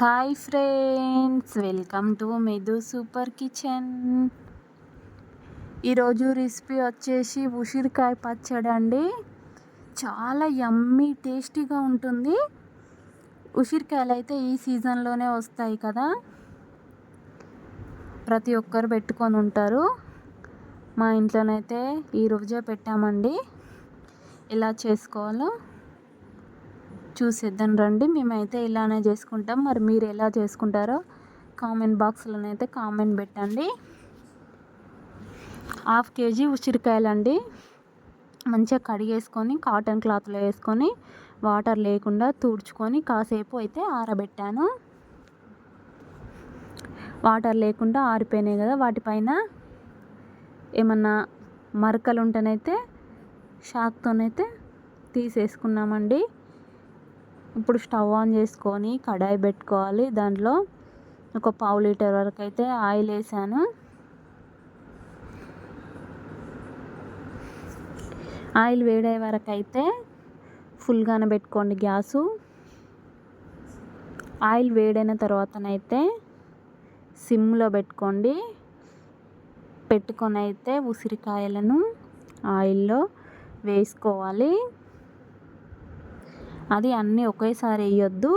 Hi friends welcome to మెదు super kitchen. ఈరోజు recipe వచ్చేసి ఉసిరికాయ పచ్చడి అండి చాలా యమ్మీ టేస్టీగా ఉంటుంది. ఉసిరికాయలు అయితే ఈ సీజన్లోనే వస్తాయి కదా. ప్రతి ఒక్కరు పెట్టుకొని ఉంటారు. మా ఇంట్లోనైతే ఈరోజే పెట్టామండి. ఎలా చేసుకోవాలో చూసేద్దాం రండి. మేమైతే ఇలానే చేసుకుంటాం. మరి మీరు ఎలా చేసుకుంటారో కామెంట్ బాక్స్లోనైతే కామెంట్ పెట్టండి. హాఫ్ కేజీ ఉసిరికాయలండి. మంచిగా కడిగేసుకొని కాటన్ క్లాత్లో వేసుకొని వాటర్ లేకుండా తుడుచుకొని కాసేపు అయితే ఆరబెట్టాను. వాటర్ లేకుండా ఆరిపోయినాయి కదా వాటిపైన ఏమన్నా మరకలు ఉంటేనైతే షాక్తోనైతే తీసేసుకున్నామండి. ఇప్పుడు స్టవ్ ఆన్ చేసుకొని కడాయి పెట్టుకోవాలి. దాంట్లో ఒక పావు లీటర్ వరకు అయితే ఆయిల్ వేసాను. ఆయిల్ వేడే వరకు అయితే ఫుల్గానే పెట్టుకోండి గ్యాసు. ఆయిల్ వేడైన తర్వాతనైతే సిమ్లో పెట్టుకోండి. పెట్టుకొని అయితే ఉసిరికాయలను ఆయిల్లో వేసుకోవాలి. అది అన్నీ ఒకేసారి వేయొద్దు.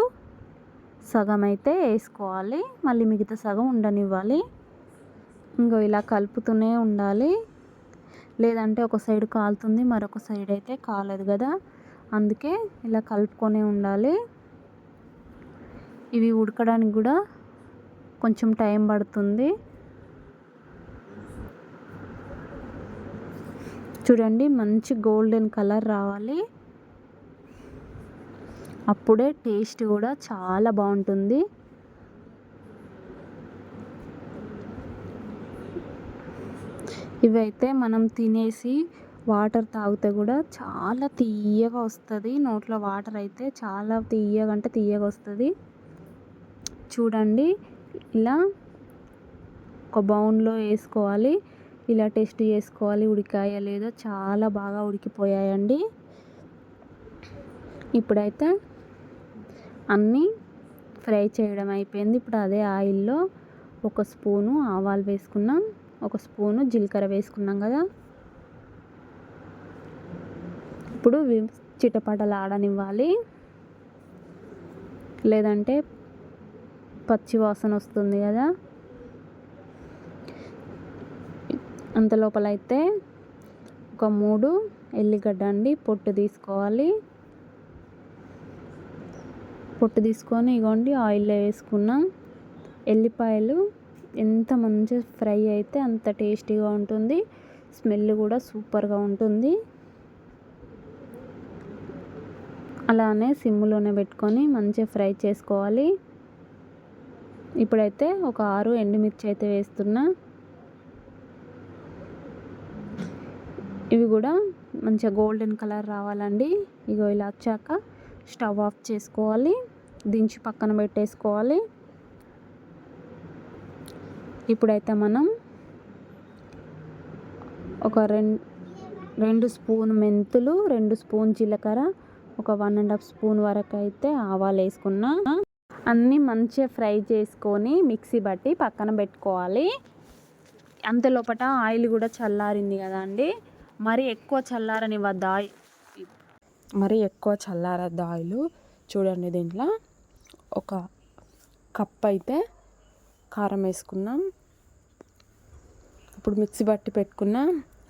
సగం అయితే వేసుకోవాలి. మళ్ళీ మిగతా సగం ఉండనివ్వాలి. ఇంకో ఇలా కలుపుతూనే ఉండాలి. లేదంటే ఒక సైడ్ కాలుతుంది మరొక సైడ్ అయితే కాలేదు కదా. అందుకే ఇలా కలుపుకొనే ఉండాలి. ఇవి ఉడకడానికి కూడా కొంచెం టైం పడుతుంది. చూడండి మంచి గోల్డెన్ కలర్ రావాలి. అప్పుడే టేస్ట్ కూడా చాలా బాగుంటుంది. ఇవైతే మనం తినేసి వాటర్ తాగితే కూడా చాలా తీయగా వస్తుంది. నోట్లో వాటర్ అయితే చాలా తీయగా అంటే తీయగా వస్తుంది. చూడండి ఇలా ఒక బౌన్లో వేసుకోవాలి. ఇలా టెస్ట్ చేసుకోవాలి. ఉడికాయా లేదో చాలా బాగా ఉడికిపోయాయండి. ఇప్పుడైతే అన్నీ ఫ్రై చేయడం అయిపోయింది. ఇప్పుడు అదే ఆయిల్లో ఒక స్పూను ఆవాలు వేసుకున్నాం. ఒక స్పూను జీలకర్ర వేసుకున్నాం కదా. ఇప్పుడు చిటపటలు ఆడనివ్వాలి. లేదంటే పచ్చి వాసన వస్తుంది కదా. అంత లోపల అయితే ఒక మూడు ఎల్లిగడ్డ అండి పొట్టు తీసుకోవాలి. పొట్టు తీసుకొని ఇగోండి ఆయిల్లో వేసుకున్నాం. ఎల్లిపాయలు ఎంత మంచి ఫ్రై అయితే అంత టేస్టీగా ఉంటుంది. స్మెల్ కూడా సూపర్గా ఉంటుంది. అలానే సిమ్లోనే పెట్టుకొని మంచిగా ఫ్రై చేసుకోవాలి. ఇప్పుడైతే ఒక ఆరు ఎండుమిర్చి అయితే వేస్తున్నా. ఇవి కూడా మంచిగా గోల్డెన్ కలర్ రావాలండి. ఇగో ఇలా వచ్చాక స్టవ్ ఆఫ్ చేసుకోవాలి. దించి పక్కన పెట్టేసుకోవాలి. ఇప్పుడైతే మనం ఒక రెండు రెండు స్పూన్ మెంతులు రెండు స్పూన్ జీలకర్ర ఒక వన్ అండ్ హాఫ్ స్పూన్ వరకు అయితే ఆవాలు వేసుకున్నా. అన్నీ మంచిగా ఫ్రై చేసుకొని మిక్సీ బట్టి పక్కన పెట్టుకోవాలి. అంత లోపల ఆయిల్ కూడా చల్లారింది కదా అండి. మరి ఎక్కువ చల్లారనివ్వద్దు? ఆయిల్ మరి ఎక్కువ చల్లారద్దు ఆయిల్? చూడండి దీంట్లో. ఒక కప్ అయితే కారం వేసుకున్నాం. ఇప్పుడు మిక్సీ బట్టి పెట్టుకున్న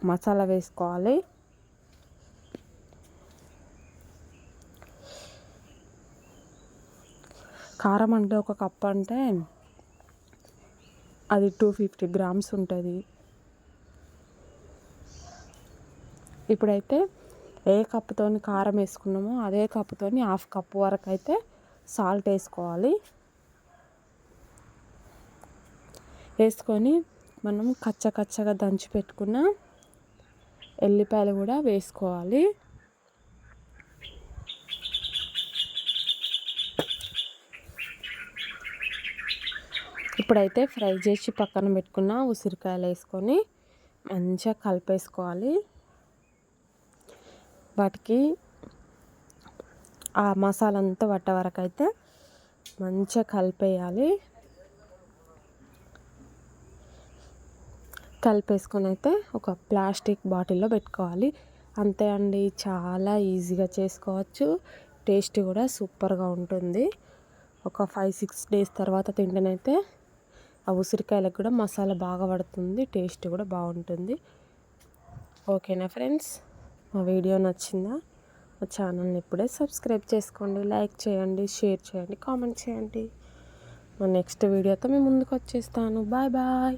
మసాలా వేసుకోవాలి. కారం అంటే ఒక కప్ అంటే అది టూ ఫిఫ్టీ గ్రామ్స్ ఉంటుంది. ఇప్పుడైతే ఏ కప్పుతోని కారం వేసుకున్నామో అదే కప్పుతోని హాఫ్ కప్ వరకు అయితే సాల్ట్ వేసుకోవాలి. వేసుకొని మనం కచ్చ కచ్చగా దంచి పెట్టుకున్న ఎల్లిపాయలు కూడా వేసుకోవాలి. ఇప్పుడైతే ఫ్రై చేసి పక్కన పెట్టుకున్న ఉసిరికాయలు వేసుకొని మంచిగా కలిపేసుకోవాలి. వాటికి ఆ మసాలా అంతా పట్టే వరకు అయితే మంచిగా కలిపేయాలి. కలిపేసుకొని అయితే ఒక ప్లాస్టిక్ బాటిల్లో పెట్టుకోవాలి. అంతే అండి చాలా ఈజీగా చేసుకోవచ్చు. టేస్ట్ కూడా సూపర్గా ఉంటుంది. ఒక ఫైవ్ సిక్స్ డేస్ తర్వాత తింటేనైతే ఆ ఉసిరికాయలకు కూడా మసాలా బాగా పడుతుంది టేస్ట్ కూడా బాగుంటుంది. ఓకేనా ఫ్రెండ్స్? మా వీడియో నచ్చిందా? మా ఛానల్ని ఇప్పుడే సబ్స్క్రైబ్ చేసుకోండి లైక్ చేయండి షేర్ చేయండి కామెంట్ చేయండి. మా నెక్స్ట్ వీడియోతో మేము ముందుకు వచ్చేస్తాను. Bye bye.